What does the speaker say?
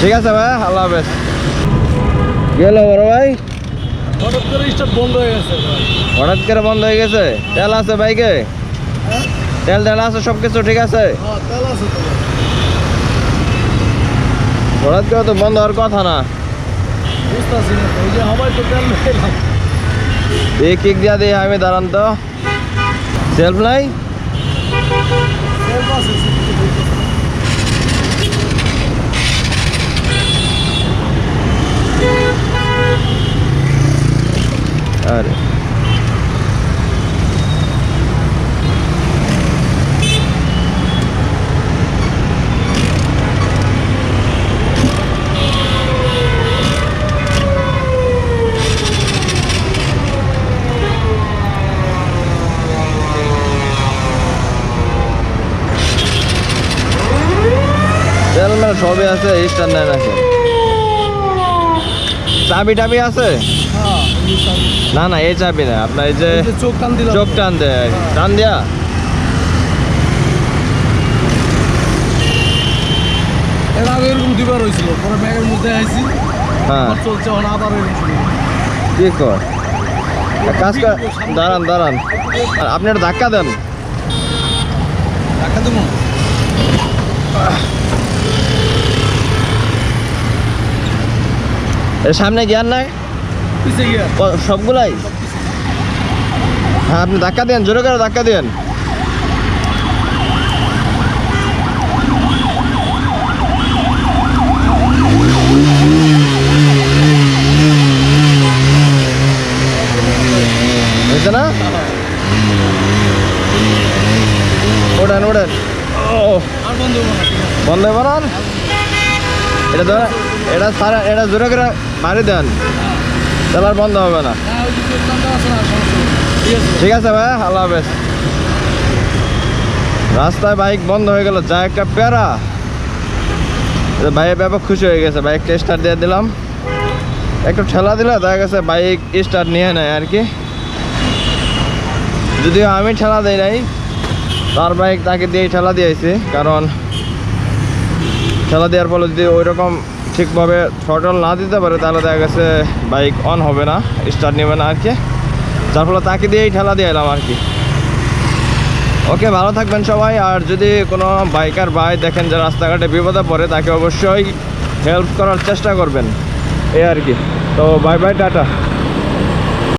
ঠিক আছে ভাই আল্লাহ হাফেজ। গেল বড় ভাই। হঠাৎ করে স্টার্ট বন্ধ হয়ে গেছে হঠাৎ করে বন্ধ হয়ে গেছে? তেল আছে বাইকে হ্যাঁ তেল তেল আছে সব কিছু ঠিক আছে? তেল হঠাৎ করে তো বন্ধ হওয়ার কথা না। তেল এই কিক দিয়া আমি দাঁড়ান তো। সেলফ নাই? সেলফ আছে সেলফ আছে। আরে সবই আছে স্টার নেয় নাকি? চাবি টাবি আছে? হ্যাঁ। না না এই চাবি না আপনার এই যে চোখ টান চোখ টান দেয়। টান দিয়া। এর আগে এরকম দুবার হয়েছিল পরে ব্যাগের মধ্যে আইছি। হ্যাঁ। চলছে এখন আবার এরকম কি কর? কাজ দাঁড়ান দাঁড়ান। আপনি একটা ধাক্কা দেন। টাকা দেবো? সামনে গিয়ার নাই? পিছিয়ে সবগুলাই? হ্যাঁ আপনি ধাক্কা দেন জোরে করে ধাক্কা দেন। না? ওড়েন ওড়েন। ও বন্ধ না। না? আর? এটা ধরে এটা সারা, এটা জোরে করে মারি দেন। তাহলে বন্ধ হবে না। ঠিক আছে ভাই, আল্লাহ হাফেজ। রাস্তায় বাইক বন্ধ হয়ে গেল, যা একটা প্যারা। ভাইয়ের ব্যাপক খুশি হয়ে গেছে, বাইকটা স্টার্ট দিয়ে দিলাম। একটু ঠেলা দিলে দেখা গেছে বাইক স্টার্ট নিয়ে নেয় আর কি। যদিও আমি ঠেলা দিই নাই, তার বাইক তাকে দিয়েই ঠেলা দিয়েছি, কারণ ঠেলা দেওয়ার ফলে যদি ওই রকম ঠিকভাবে থ্রটল না দিতে পারে, তাহলে দেখা গেছে বাইক অন হবে না স্টার্ট নেবে না আর কি যার ফলে তাকে দিয়েই ঠেলা দিয়ে এলাম আর কি ওকে, ভালো থাকবেন সবাই, আর যদি কোনো বাইকার ভাই দেখেন যে রাস্তাঘাটে বিপদে পড়ে, তাকে অবশ্যই হেল্প করার চেষ্টা করবেন। এই আর কি তো বাই বাই টাটা।